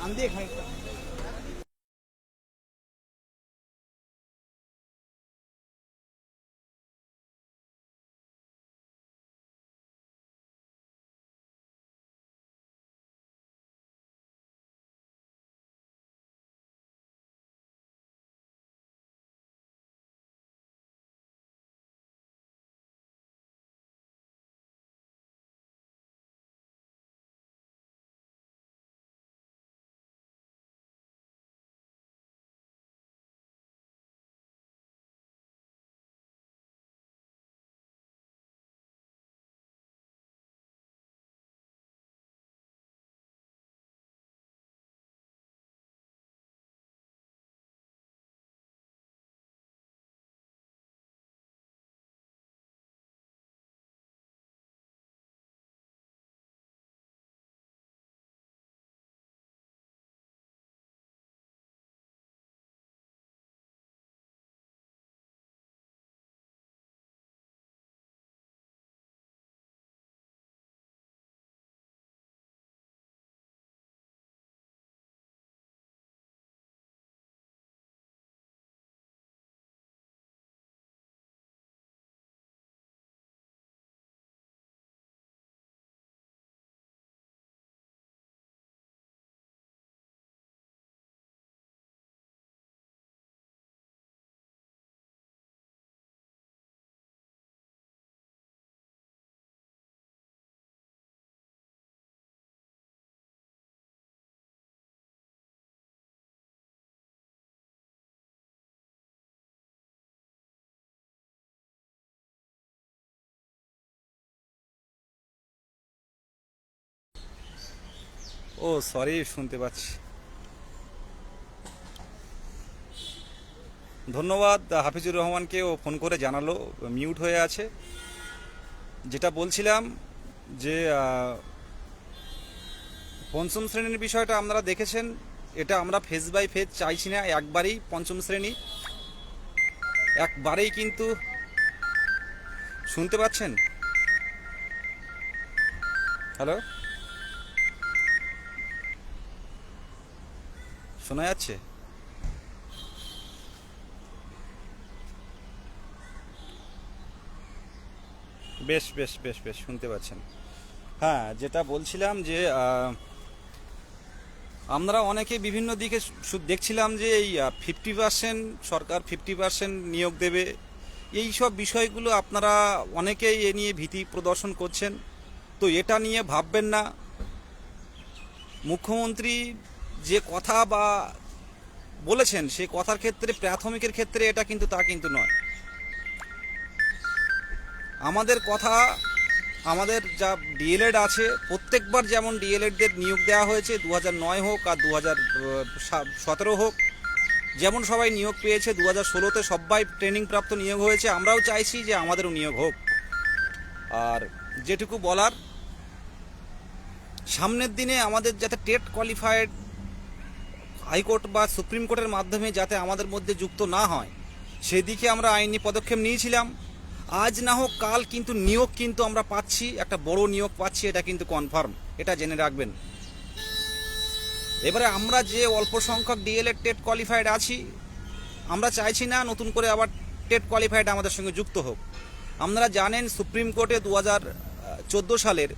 안 돼, 가겠다. ও sorry শুনতে পাচ্ছি। ধন্যবাদ, হাফিজুর রহমানকে ও ফোন করে জানালো, মিউট হয়ে আছে। যেটা বলছিলাম যে পঞ্চম শ্রেণির বিষয়টা আপনারা দেখেছেন, এটা আমরা ফেজ বাই ফেজ চাইছি না, একবারেই পঞ্চম শ্রেণি। একবারেই কিন্তু, শুনতে পাচ্ছেন? হ্যালো? শোনা যাচ্ছে? বেশ বেশ বেশ বেশ, শুনতে পাচ্ছেন। হ্যাঁ যেটা বলছিলাম যে আমরা অনেকে বিভিন্ন দিকে দেখছিলাম যে এই ফিফটি পার্সেন্ট সরকার ফিফটি পার্সেন্ট নিয়োগ দেবে। এই সব বিষয়গুলো আপনারা অনেকেই এ নিয়ে ভীতি প্রদর্শন করছেন। তো এটা নিয়ে ভাববেন না। মুখ্যমন্ত্রী যে কথা বা বলেছেন সেই কথার ক্ষেত্রে, প্রাথমিকের ক্ষেত্রে এটা কিন্তু তা কিন্তু নয়। আমাদের কথা, আমাদের যা ডিএলএড আছে, প্রত্যেকবার যেমন ডিএলএডদের নিয়োগ দেওয়া হয়েছে দু নয় হোক আর দু সতেরো হোক, যেমন সবাই নিয়োগ পেয়েছে দু হাজার ষোলোতে সবাই ট্রেনিং প্রাপ্ত নিয়োগ হয়েছে, আমরাও চাইছি যে আমাদেরও নিয়োগ হোক। আর যেটুকু বলার, সামনের দিনে আমাদের যাতে টেট কোয়ালিফাইড হাইকোর্ট বা সুপ্রিম কোর্টের মাধ্যমে যাতে আমাদের মধ্যে যুক্ত না হয়, সেদিকে আমরা আইনি পদক্ষেপ নিয়েছিলাম। আজ না হোক কাল কিন্তু নিয়োগ কিন্তু আমরা পাচ্ছি, একটা বড় নিয়োগ পাচ্ছি, এটা কিন্তু কনফার্ম এটা জেনে রাখবেন। এবারে আমরা যে অল্প সংখ্যক ডিএলএড টেট কোয়ালিফাইড আছি, আমরা চাইছি না নতুন করে আবার টেট কোয়ালিফাইড আমাদের সঙ্গে যুক্ত হোক। আপনারা জানেন সুপ্রিম কোর্টে দু হাজার চোদ্দ সালের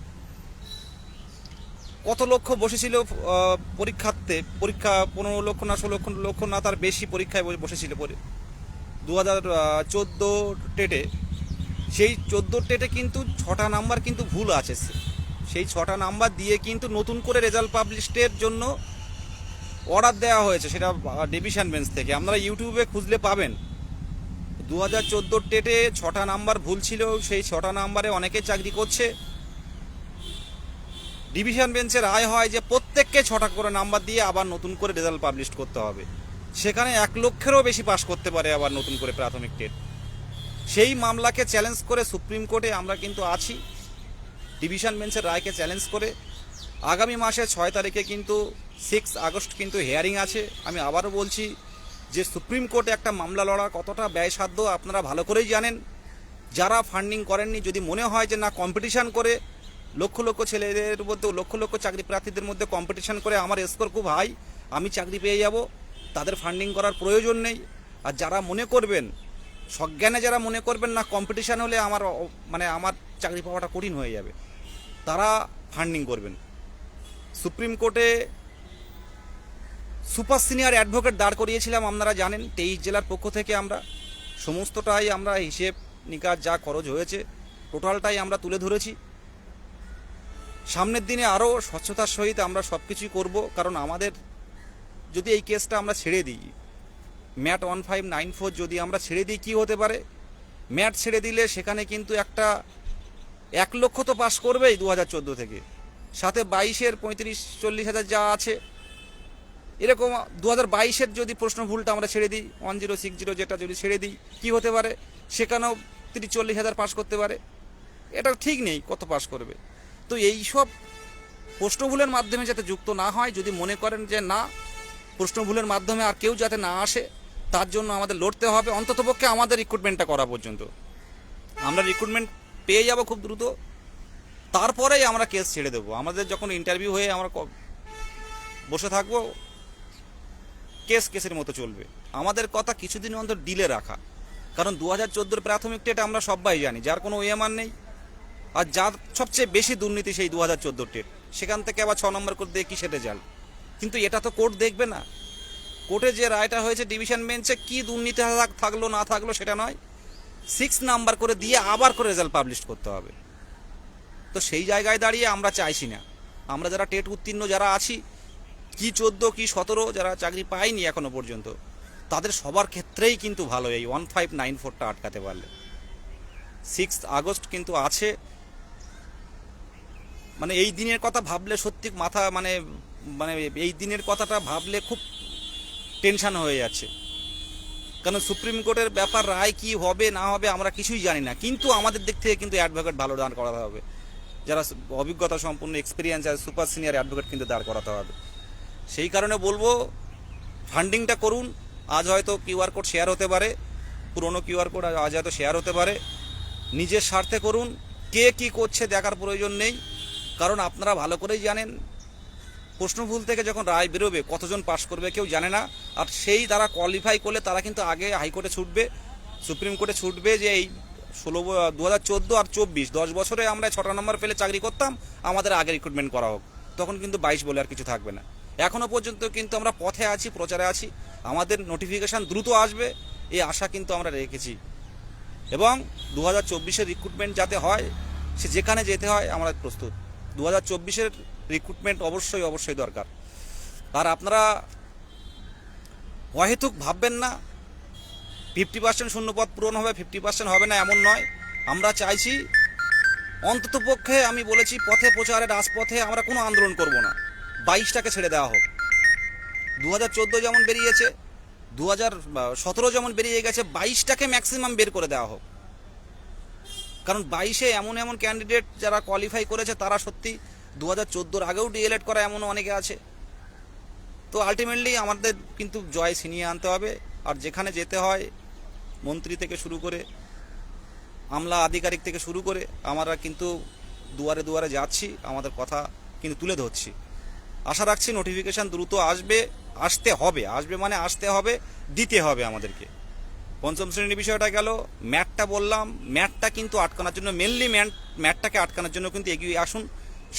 কত লক্ষ বসেছিল পরীক্ষার্থে? পরীক্ষা পনেরো লক্ষ না ষোলো লক্ষ না তার বেশি পরীক্ষায় বসে- বসেছিল দু হাজার চোদ্দ টেটে। সেই চোদ্দ টেটে কিন্তু ছটা নাম্বার কিন্তু ভুল আছে। সেই ছটা নাম্বার দিয়ে কিন্তু নতুন করে রেজাল্ট পাবলিশের জন্য অর্ডার দেওয়া হয়েছে সেটা ডিভিশন বেঞ্চ থেকে। আপনারা ইউটিউবে খুঁজলে পাবেন। দু হাজার চোদ্দ টেটে ছটা নাম্বার ভুল ছিল, সেই ছটা নাম্বারে অনেকে চাকরি করছে। ডিভিশন বেঞ্চের রায় হয় যে প্রত্যেককে ছটা করে নাম্বার দিয়ে আবার নতুন করে রেজাল্ট পাবলিশ করতে হবে। সেখানে এক লক্ষেরও বেশি পাশ করতে পারে আবার নতুন করে প্রাথমিক টেট। সেই মামলাকে চ্যালেঞ্জ করে সুপ্রিম কোর্টে আমরা কিন্তু আছি। ডিভিশন বেঞ্চের রায়কে চ্যালেঞ্জ করে আগামী মাসে ছয় তারিখে কিন্তু সিক্স আগস্ট কিন্তু হেয়ারিং আছে। আমি আবারও বলছি যে সুপ্রিম কোর্টে একটা মামলা লড়া কতটা ব্যয়সাধ্য আপনারা ভালো করেই জানেন। যারা ফান্ডিং করেননি, যদি মনে হয় যে না, কম্পিটিশান করে লক্ষ লক্ষ ছেলেদের মধ্যে, লক্ষ লক্ষ চাকরি প্রার্থীদের মধ্যে কম্পিটিশন করে আমার স্কোর খুব হাই আমি চাকরি পেয়ে যাব। তাদের ফান্ডিং করার প্রয়োজন নেই। আর যারা মনে করবেন, সজ্ঞানে যারা মনে করবেন না কম্পিটিশান হলে আমার মানে আমার চাকরি পাওয়াটা কঠিন হয়ে যাবে। তারা ফান্ডিং করবেন। সুপ্রিম কোর্টে সুপার সিনিয়র অ্যাডভোকেট দাঁড় করিয়েছিলাম, আপনারা জানেন, তেইশ জেলার পক্ষ থেকে আমরা। সমস্তটাই আমরা হিসেব নিকাশ যা খরচ হয়েছে টোটালটাই আমরা তুলে ধরেছি। সামনের দিনে আরও স্বচ্ছতার সহিত আমরা সব কিছুই করব, কারণ আমাদের যদি এই কেসটা আমরা ছেড়ে দিই, MAT one five nine four যদি আমরা ছেড়ে দিই, কী হতে পারে? ম্যাট ছেড়ে দিলে সেখানে কিন্তু একটা এক লক্ষ তো পাস করবেই দু হাজার চোদ্দ থেকে। সাথে বাইশের পঁয়ত্রিশ, চল্লিশ হাজার যা আছে, এরকম দু হাজার বাইশের যদি প্রশ্ন ভুলটা আমরা ছেড়ে দিই, ওয়ান জিরো সিক্স জিরো যেটা যদি ছেড়ে দিই, কী হতে পারে? সেখানেও তিরিশ, চল্লিশ হাজার পাস করতে পারে। এটা ঠিক নেই কত পাস করবে। তো এই সব প্রশ্ন ভুলের মাধ্যমে যাতে যুক্ত না হয়, যদি মনে করেন যে না প্রশ্ন ভুলের মাধ্যমে আর কেউ যাতে না আসে, তার জন্য আমাদের লড়তে হবে। অন্ততপক্ষে আমাদের রিক্রুটমেন্টটা করা পর্যন্ত। আমরা রিক্রুটমেন্ট পেয়ে যাব খুব দ্রুত। তারপরেই আমরা কেস ছেড়ে দেবো। আমাদের যখন ইন্টারভিউ হয়ে আমরা বসে থাকব কেস কেসের মতো চলবে। আমাদের কথা কিছুদিন অন্তর ডিলে রাখা। কারণ দু হাজার চোদ্দোর প্রাথমিক টেট আমরা সবাই জানি। যার কোনো ওএমআর নেই। আর যার সবচেয়ে বেশি দুর্নীতি সেই দু হাজার টেট সেখান থেকে আবার ছ নম্বর করে দিয়ে কিসেতে যাল কিন্তু এটা তো কোর্ট দেখবে না। কোর্টে যে রায়টা হয়েছে, ডিভিশন বেঞ্চে কি দুর্নীতি থাকল, না থাকল সেটা নয়। সিক্স নাম্বার করে দিয়ে আবার করে রেজাল্ট পাবলিশ করতে হবে। তো সেই জায়গায় দাঁড়িয়ে আমরা চাইছি না। আমরা যারা টেট উত্তীর্ণ যারা আছি, কি চোদ্দ, কি সতেরো যারা চাকরি পায়নি এখনও পর্যন্ত, তাদের সবার ক্ষেত্রেই কিন্তু ভালো এই ওয়ান ফাইভ নাইন ফোরটা আটকাতে পারলে। সিক্স আগস্ট কিন্তু আছে মানে এই দিনের কথা ভাবলে সত্যি মাথা মানে মানে এই দিনের কথাটা ভাবলে খুব টেনশন হয়ে যাচ্ছে। কারণ সুপ্রিম কোর্টের ব্যাপার, রায় কি হবে, না হবে, আমরা কিছুই জানি না। কিন্তু আমাদের দিক থেকে কিন্তু অ্যাডভোকেট ভালো দাঁড় করাতে হবে। যারা অভিজ্ঞতা সম্পূর্ণ এক্সপিরিয়েন্স আছে সুপার সিনিয়র অ্যাডভোকেট কিন্তু দাঁড় করাতে হবে। সেই কারণে বলব ফান্ডিংটা করুন। আজ হয়তো কিউআর কোড শেয়ার হতে পারে, পুরনো কিউআর কোড আজ হয়তো শেয়ার হতে পারে। নিজের স্বার্থে করুন। কে কি করছে দেখার প্রয়োজন নেই। কারণ আপনারা ভালো করেই জানেন প্রশ্নভুল থেকে যখন রায় বেরোবে, কতজন পাশ করবে কেউ জানে না, আর সেই তারা কোয়ালিফাই করলে তারা কিন্তু আগে হাইকোর্টে ছুটবে, সুপ্রিম কোর্টে ছুটবে যে এই ষোলো দু হাজার চোদ্দ আর চব্বিশ, দশ বছরে আমরা ছটা নম্বর পেলে চাকরি করতাম, আমাদের আগে রিক্রুটমেন্ট করা হোক। তখন কিন্তু বাইশ বলে আর কিছু থাকবে না। এখনও পর্যন্ত কিন্তু আমরা পথে আছি, প্রচারে আছি, আমাদের নোটিফিকেশান দ্রুত আসবে, এই আশা কিন্তু আমরা রেখেছি। এবং দু হাজার চব্বিশের রিক্রুটমেন্ট যাতে হয়, সে যেখানে যেতে হয়, আমরা প্রস্তুত। দু হাজার চব্বিশের রিক্রুটমেন্ট অবশ্যই অবশ্যই দরকার। আর আপনারা অহেতুক ভাববেন না ফিফটি পার্সেন্ট শূন্যপদ পূরণ হবে ফিফটি পার্সেন্ট হবে না, এমন নয়। আমরা চাইছি, অন্তত পক্ষে আমি বলেছি, পথে প্রচারে, রাজপথে আমরা কোনো আন্দোলন করব না। বাইশটাকে ছেড়ে দেওয়া হোক। দু হাজার চোদ্দ যেমন বেরিয়েছে দু হাজার সতেরো যেমন বেরিয়ে গেছে, বাইশটাকে ম্যাক্সিমাম বের করে দেওয়া হোক। কারণ বাইশে এমন এমন ক্যান্ডিডেট যারা কোয়ালিফাই করেছে, তারা সত্যি দু হাজার চোদ্দোর আগেও ডিএলএড করা এমন অনেকে আছে। তো আলটিমেটলি আমাদের কিন্তু জয় ছিনিয়ে আনতে হবে, আর যেখানে যেতে হয়, মন্ত্রী থেকে শুরু করে, আমলা আধিকারিক থেকে শুরু করে, আমরা কিন্তু দুয়ারে দুয়ারে যাচ্ছি, আমাদের কথা কিন্তু তুলে ধরছি। আশা রাখছি নোটিফিকেশান দ্রুত আসবে, আসতে হবে, আসবে মানে আসতে হবে, দিতে হবে আমাদেরকে। পঞ্চম শ্রেণির বিষয়টা গেল ম্যাটটা বললাম ম্যাটটা কিন্তু আটকানোর জন্য মেনলি ম্যাট ম্যাটটাকে আটকানোর জন্য কিন্তু এগিয়ে আসুন।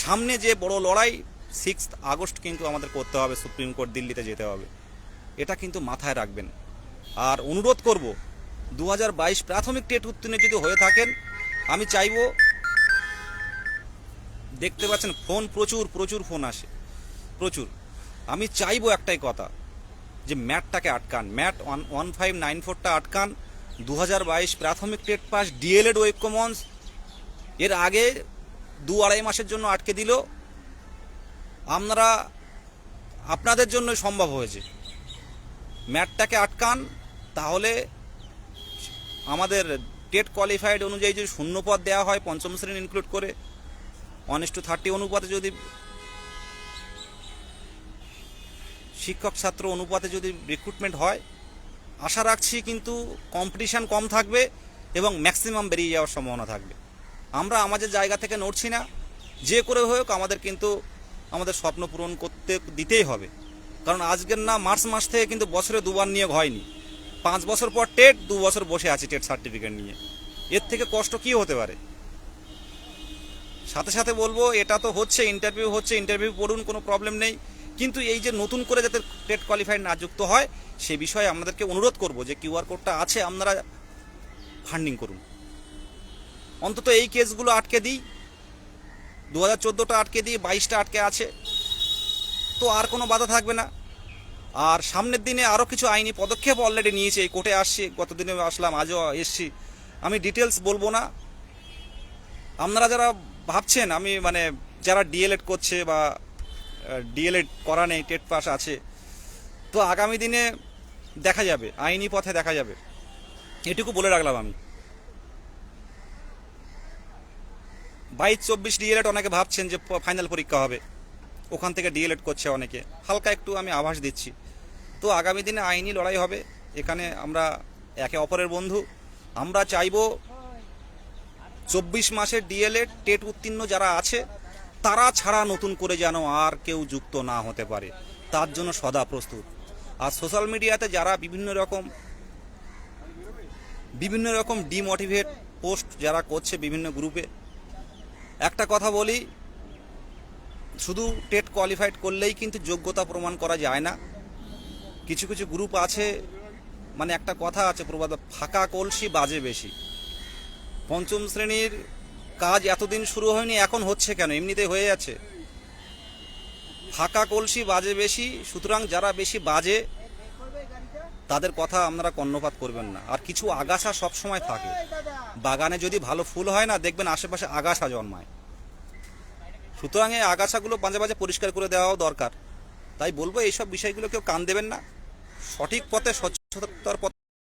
সামনে যে বড় লড়াই সিক্স আগস্ট কিন্তু আমাদের করতে হবে, সুপ্রিম কোর্ট দিল্লিতে যেতে হবে। এটা কিন্তু মাথায় রাখবেন। আর অনুরোধ করব দু হাজার বাইশ প্রাথমিক টেট উত্তীর্ণ যদি হয়ে থাকেন, আমি চাইব, দেখতে পাচ্ছেন ফোন প্রচুর প্রচুর ফোন আসে, প্রচুর। আমি চাইব একটাই কথা যে ম্যাটটাকে আটকান। MAT one one five, nine ফোরটা আটকান। দু হাজার বাইশ প্রাথমিক TET pass DElEd web commons এর আগে দু আড়াই মাসের জন্য আটকে দিল। আপনারা, আপনাদের জন্য সম্ভব হয়েছে। ম্যাটটাকে আটকান, তাহলে আমাদের টেট কোয়ালিফাইড অনুযায়ী যদি শূন্য পদ দেওয়া হয়, পঞ্চম শ্রেণি ইনক্লুড করে ওয়ান টু থার্টি অনুপাতে যদি শিক্ষক ছাত্র অনুপাতে যদি রিক্রুটমেন্ট হয়, আশা রাখছি কিন্তু কম্পিটিশান কম থাকবে এবং ম্যাক্সিমাম বেরিয়ে যাওয়ার সম্ভাবনা থাকবে। আমরা আমাদের জায়গা থেকে নড়ছি না, যে করে হোক আমাদের কিন্তু আমাদের স্বপ্ন পূরণ করতে দিতেই হবে। কারণ আজকের না, মার্চ মাস থেকে কিন্তু বছরে দুবার নিয়োগ হয়নি। পাঁচ বছর পর টেট, দু বছর বসে আছি টেট সার্টিফিকেট নিয়ে। এর থেকে কষ্ট কি হতে পারে? সাথে সাথে বলব, এটা তো হচ্ছে ইন্টারভিউ হচ্ছে ইন্টারভিউ পড়ুন, কোনো প্রবলেম নেই। কিন্তু এই যে নতুন করে যাতে টেট কোয়ালিফাইড না যুক্ত হয়, সে বিষয়ে আমাদেরকে অনুরোধ করব যে কিউআর কোডটা আছে, আপনারা ফান্ডিং করুন। অন্তত এই কেসগুলো আটকে দিই। দু হাজার চোদ্দোটা আটকে দিই, বাইশটা আটকে আছে। তো আর কোনো বাধা থাকবে না। আর সামনের দিনে আরও কিছু আইনি পদক্ষেপ অলরেডি নিয়েছে, এই কোর্টে আসছি গতদিনে আসলাম, আজও এসছি। আমি ডিটেলস বলব না। আপনারা যারা ভাবছেন, আমি মানে যারা ডিএলএড করছে বা ডিএলএড করা নেই, টেট পাস আছে। তো আগামী দিনে দেখা যাবে, আইনি পথে দেখা যাবে। এটুকু বলে রাখলাম আমি। বাইশ চব্বিশ ডিএলএড অনেকে ভাবছেন যে ফাইনাল পরীক্ষা হবে। ওখান থেকে ডিএলএড করছে অনেকে। হালকা একটু আমি আভাস দিচ্ছি। তো আগামী দিনে আইনি লড়াই হবে। এখানে আমরা একে অপরের বন্ধু। আমরা চাইব চব্বিশ মাসের ডিএলএড টেট উত্তীর্ণ যারা আছে তারা ছাড়া নতুন করে যেন আর কেউ যুক্ত না হতে পারে, তার জন্য সদা প্রস্তুত। আর সোশ্যাল মিডিয়াতে যারা বিভিন্ন রকম বিভিন্ন রকম ডিমোটিভেট পোস্ট যারা করছে বিভিন্ন গ্রুপে, একটা কথা বলি, শুধু টেট কোয়ালিফাইড করলেই কিন্তু যোগ্যতা প্রমাণ করা যায় না। কিছু কিছু গ্রুপ আছে মানে একটা কথা আছে প্রবাদ, ফাঁকা কলসি বাজে বেশি। পঞ্চম শ্রেণির কাজ এতদিন শুরু হয়নি, এখন হচ্ছে কেন? এমনিতে হয়ে যাচ্ছে। ফাঁকা কলসি বাজে বেশি, সুতরাং যারা বেশি বাজে, তাদের কথা আপনারা কর্ণপাত করবেন না। আর কিছু আগাছা সবসময় থাকে। বাগানে যদি ভালো ফুল হয় না, দেখবেন আশেপাশে আগাছা জন্মায়। সুতরাং এই আগাছাগুলো মাঝে মাঝে পরিষ্কার করে দেওয়াও দরকার। তাই বলব, এইসব বিষয়গুলো কেউ কান দেবেন না। সঠিক পথে, স্বচ্ছতার পথে